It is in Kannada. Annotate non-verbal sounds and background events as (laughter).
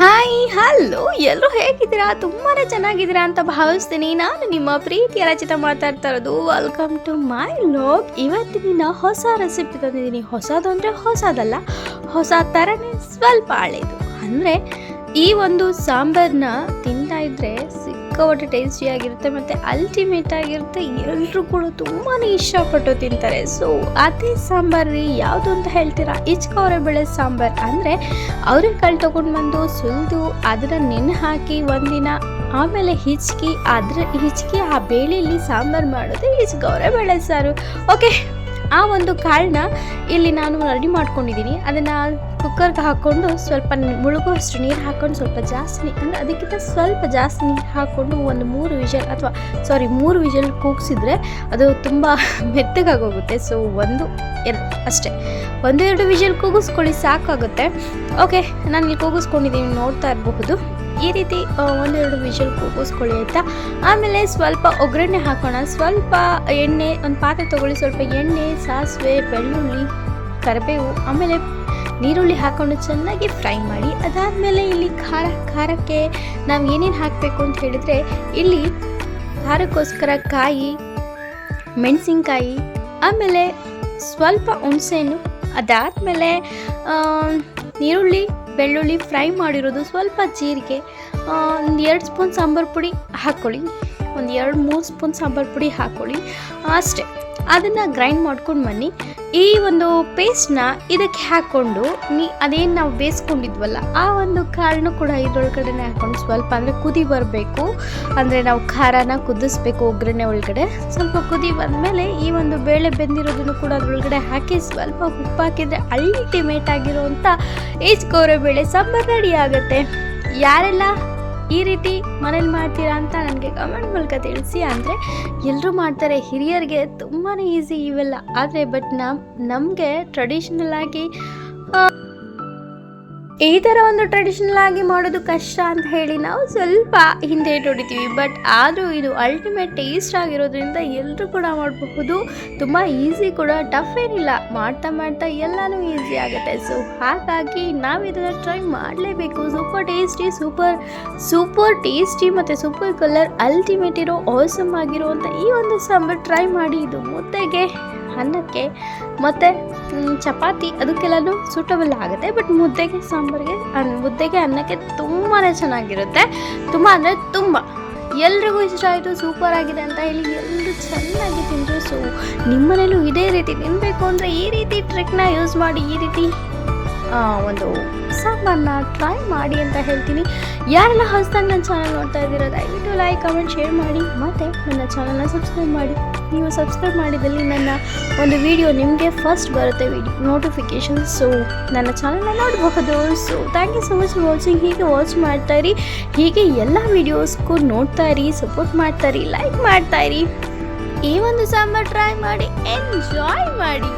ಹಾಯ್, ಹಲೋ, ಎಲ್ಲರೂ ಹೇಗಿದ್ದೀರಾ? ತುಂಬಾ ಚೆನ್ನಾಗಿದ್ದೀರಾ ಅಂತ ಭಾವಿಸ್ತೀನಿ. ನಾನು ನಿಮ್ಮ ಪ್ರೀತಿಯ ರಚಿತ ಮಾತಾಡ್ತಾ ಇರೋದು ವೆಲ್ಕಮ್ ಟು ಮೈ ಲೋಕ್ ಇವತ್ತಿನ ದಿನ ಹೊಸ ರೆಸಿಪಿ ತಂದಿದ್ದೀನಿ. ಹೊಸದು ಅಂದರೆ ಹೊಸದಲ್ಲ, ಹೊಸ ಥರನೇ ಸ್ವಲ್ಪ ಹಳೇದು. ಅಂದರೆ ಈ ಒಂದು ಸಾಂಬಾರನ್ನ ತಿಂತಾ ಇದ್ರೆ ಸಿಕ್ಕಾಪಟ್ಟೆ ಟೇಸ್ಟಿಯಾಗಿರುತ್ತೆ ಮತ್ತು ಅಲ್ಟಿಮೇಟ್ ಆಗಿರುತ್ತೆ. ಎಲ್ಲರೂ ಕೂಡ ತುಂಬಾ ಇಷ್ಟಪಟ್ಟು ತಿಂತಾರೆ. ಸೊ ಅದೇ ಸಾಂಬಾರು ರೀ ಯಾವುದು ಅಂತ ಹೇಳ್ತೀರಾ? ಇಚ್ಕವರೆ ಬೆಳೆ ಸಾಂಬಾರು ಅಂದರೆ ಅವ್ರೆಕಾಳು ತೊಗೊಂಡು ಬಂದು ಸುಲಿದು ಅದನ್ನು ನೆನೆ ಹಾಕಿ ಒಂದಿನ ಆಮೇಲೆ ಹಿಚ್ಕಿ ಅದ್ರ ಹಿಚ್ಕಿ ಆ ಬೇಳೆಯಲ್ಲಿ ಸಾಂಬಾರು ಮಾಡೋದು ಹಿಚ್ಕವರೆ ಬೆಳೆ ಸಾರು. ಓಕೆ ಆ ಒಂದು ಕಾಳನ್ನ ಇಲ್ಲಿ ನಾನು ರೆಡಿ ಮಾಡ್ಕೊಂಡಿದ್ದೀನಿ ಅದನ್ನು ಕುಕ್ಕರ್ಗೆ ಹಾಕ್ಕೊಂಡು ಸ್ವಲ್ಪ ಮುಳುಗುವಷ್ಟು ನೀರು ಹಾಕ್ಕೊಂಡು ಸ್ವಲ್ಪ ಜಾಸ್ತಿ ಅಂದರೆ ಅದಕ್ಕಿಂತ ಸ್ವಲ್ಪ ಜಾಸ್ತಿ ನೀರು ಹಾಕ್ಕೊಂಡು ಒಂದು ಮೂರು ವಿಷಲ್ ಅಥವಾ ಸಾರಿ ಮೂರು ವಿಷಲ್ ಕೂಗಿಸಿದ್ರೆ ಅದು ತುಂಬ (laughs) ಮೆತ್ತಗಾಗೋಗುತ್ತೆ. ಸೊ ಒಂದು ಎರಡು ಅಷ್ಟೇ. ಒಂದು, ಎರಡು ವಿಷಲ್ ಕೂಗಿಸ್ಕೊಳ್ಳಿ ಸಾಕಾಗುತ್ತೆ. ಓಕೆ ನಾನು ಇಲ್ಲಿ ಕೂಗಿಸ್ಕೊಂಡಿದ್ದೀನಿ ನೋಡ್ತಾ ಇರಬಹುದು. ಈ ರೀತಿ ಒಂದೆರಡು ವಿಷಲ್ ಕೂಗಿಸ್ಕೊಳ್ಳಿ ಆಯಿತಾ? ಆಮೇಲೆ ಸ್ವಲ್ಪ ಒಗ್ಗರಣೆ ಹಾಕೋಣ. ಸ್ವಲ್ಪ ಎಣ್ಣೆ, ಒಂದು ಪಾತ್ರೆ ತೊಗೊಳ್ಳಿ. ಸ್ವಲ್ಪ ಎಣ್ಣೆ, ಸಾಸಿವೆ, ಬೆಳ್ಳುಳ್ಳಿ, ಕರಿಬೇವು, ಆಮೇಲೆ ನೀರುಳ್ಳಿ ಹಾಕೊಂಡು ಚೆನ್ನಾಗಿ ಫ್ರೈ ಮಾಡಿ, ಅದಾದಮೇಲೆ ಇಲ್ಲಿ ಖಾರ, ಖಾರಕ್ಕೆ ನಾವು ಏನೇನು ಹಾಕಬೇಕು ಅಂತ ಹೇಳಿದರೆ, ಇಲ್ಲಿ ಖಾರಕ್ಕೋಸ್ಕರ ಕಾಯಿ, ಮೆಣಸಿನ್ಕಾಯಿ, ಆಮೇಲೆ ಸ್ವಲ್ಪ ಹುಣಸೆಹಣ್ಣು, ಅದಾದಮೇಲೆ ನೀರುಳ್ಳಿ, ಬೆಳ್ಳುಳ್ಳಿ ಫ್ರೈ ಮಾಡಿರೋದು ಸ್ವಲ್ಪ ಜೀರಿಗೆ ಒಂದು ಎರಡು ಸ್ಪೂನ್ ಸಾಂಬಾರು ಪುಡಿ ಹಾಕ್ಕೊಳ್ಳಿ ಒಂದು ಎರಡು ಮೂರು ಸ್ಪೂನ್ ಸಾಂಬಾರು ಪುಡಿ ಹಾಕ್ಕೊಳ್ಳಿ ಅಷ್ಟೇ. ಅದನ್ನು ಗ್ರೈಂಡ್ ಮಾಡ್ಕೊಂಡು ಬನ್ನಿ. ಈ ಒಂದು ಪೇಸ್ಟ್ನ ಇದಕ್ಕೆ ಹಾಕ್ಕೊಂಡು ನೀ ಅದೇನು ನಾವು ಬೇಯಿಸ್ಕೊಂಡಿದ್ವಲ್ಲ ಆ ಒಂದು ಕಾಳನ್ನು ಕೂಡ ಇದರೊಳಗಡೆನೆ ಹಾಕ್ಕೊಂಡು ಸ್ವಲ್ಪ ಅಂದರೆ ಕುದಿ ಬರಬೇಕು. ಅಂದರೆ ನಾವು ಖಾರನ ಕುದಿಸ್ಬೇಕು ಒಗ್ಗರಣೆ ಒಳಗಡೆ. ಸ್ವಲ್ಪ ಕುದಿ ಬಂದಮೇಲೆ ಈ ಒಂದು ಬೇಳೆ ಬೆಂದಿರೋದನ್ನು ಕೂಡ ಅದ್ರೊಳಗಡೆ ಹಾಕಿ ಸ್ವಲ್ಪ ಉಪ್ಪು ಹಾಕಿದರೆ ಅಲ್ಟಿಮೇಟ್ ಆಗಿರುವಂಥ ಈಜ್ ಬೇಳೆ ಸಾಂಬಾರು ರೆಡಿ ಆಗುತ್ತೆ. ಯಾರೆಲ್ಲ ಈ ರೀತಿ ಮನೇಲಿ ಮಾಡ್ತೀರಾ ಅಂತ ನನಗೆ ಕಮೆಂಟ್ ಮೂಲಕ ತಿಳಿಸಿ. ಅಂದರೆ ಎಲ್ಲರೂ ಮಾಡ್ತಾರೆ, ಹಿರಿಯರಿಗೆ ತುಂಬಾ ಈಸಿ ಇವೆಲ್ಲ. ಆದರೆ ಬಟ್ ನಮ್ಮ ನಮಗೆ ಟ್ರೆಡಿಷ್ನಲ್ ಆಗಿ ಈ ಥರ ಒಂದು ಟ್ರೆಡಿಷನಲ್ ಆಗಿ ಮಾಡೋದು ಕಷ್ಟ ಅಂತ ಹೇಳಿ ನಾವು ಸ್ವಲ್ಪ ಹಿಂದೆ ಇಟ್ಟುಡಿತೀವಿ ಬಟ್ ಆದರೂ ಇದು ಅಲ್ಟಿಮೇಟ್ ಟೇಸ್ಟ್ ಆಗಿರೋದ್ರಿಂದ ಎಲ್ಲರೂ ಕೂಡ ಮಾಡಬಹುದು. ತುಂಬ ಈಸಿ ಕೂಡ ಟಫ್ ಏನಿಲ್ಲ. ಮಾಡ್ತಾ ಮಾಡ್ತಾ ಎಲ್ಲನೂ ಈಸಿ ಆಗುತ್ತೆ. ಸೊ ಹಾಗಾಗಿ ನಾವು ಇದನ್ನು ಟ್ರೈ ಮಾಡಲೇಬೇಕು. Super tasty super super tasty ಮತ್ತು ಸೂಪರ್ ಕಲರ್ ಅಲ್ಟಿಮೇಟ್ ಇರೋ ಆಸಮ್ ಆಗಿರುವಂಥ ಈ ಒಂದು ಸಾಂಬಾರು ಟ್ರೈ ಮಾಡಿ. ಇದು ಮುದ್ದೆಗೆ, ಅನ್ನಕ್ಕೆ ಮತ್ತು ಚಪಾತಿ ಅದಕ್ಕೆಲ್ಲನೂ ಸೂಟಬಲ್ ಆಗುತ್ತೆ ಬಟ್ ಮುದ್ದೆಗೆ ಸಾಂಬಾರಿಗೆ ಅನ್ನ ಮುದ್ದೆಗೆ ಅನ್ನಕ್ಕೆ ತುಂಬಾ ಚೆನ್ನಾಗಿರುತ್ತೆ. ತುಂಬ ಅಂದರೆ ತುಂಬ. ಎಲ್ರಿಗೂ ಇಷ್ಟ ಆಯಿತು ಸೂಪರ್ ಆಗಿದೆ ಅಂತ ಹೇಳಿ ಎಲ್ಲರೂ ಚೆನ್ನಾಗಿ ತಿಂದರು. ಸೊ ನಿಮ್ಮನೇಲೂ ಇದೇ ರೀತಿ ತಿನ್ನಬೇಕು ಅಂದರೆ ಈ ರೀತಿ ಟ್ರಿಕ್ನ ಯೂಸ್ ಮಾಡಿ ಈ ರೀತಿ ಒಂದು ಸಾಂಬಾರನ್ನ ಟ್ರೈ ಮಾಡಿ ಅಂತ ಹೇಳ್ತೀನಿ. ಯಾರೆಲ್ಲ ಹೊಸದಾಗಿ ನನ್ನ ಚಾನಲ್ ನೋಡ್ತಾ ಇದ್ದೀರೋ ದಯವಿಟ್ಟು ಲೈಕ್ ಕಮೆಂಟ್ ಶೇರ್ ಮಾಡಿ. ಮತ್ತು ನನ್ನ ಚಾನಲ್ನ ಸಬ್ಸ್ಕ್ರೈಬ್ ಮಾಡಿ. ನೀವು ಸಬ್ಸ್ಕ್ರೈಬ್ ಮಾಡಿದಲ್ಲಿ ನನ್ನ ಒಂದು ವಿಡಿಯೋ ನಿಮಗೆ ಫಸ್ಟ್ ಬರುತ್ತೆ ವಿಡಿಯೋ ನೋಟಿಫಿಕೇಶನ್ ಸೊ ನನ್ನ ಚಾನಲ್ನ ನೋಡಬಹುದು. So thank you so much watching ಹೀಗೆ ವಾಚ್ ಮಾಡ್ತಾ ಇರಿ. ಹೀಗೆ ಎಲ್ಲ ವೀಡಿಯೋಸ್ಗೂ ನೋಡ್ತಾ ಇರಿ ಸಪೋರ್ಟ್ ಮಾಡ್ತಾ ಇರಿ ಲೈಕ್ ಮಾಡ್ತಾ ಇರಿ. ಈ ಒಂದು ಸಾಂಬಾರು ಟ್ರೈ ಮಾಡಿ ಎಂಜಾಯ್ ಮಾಡಿ.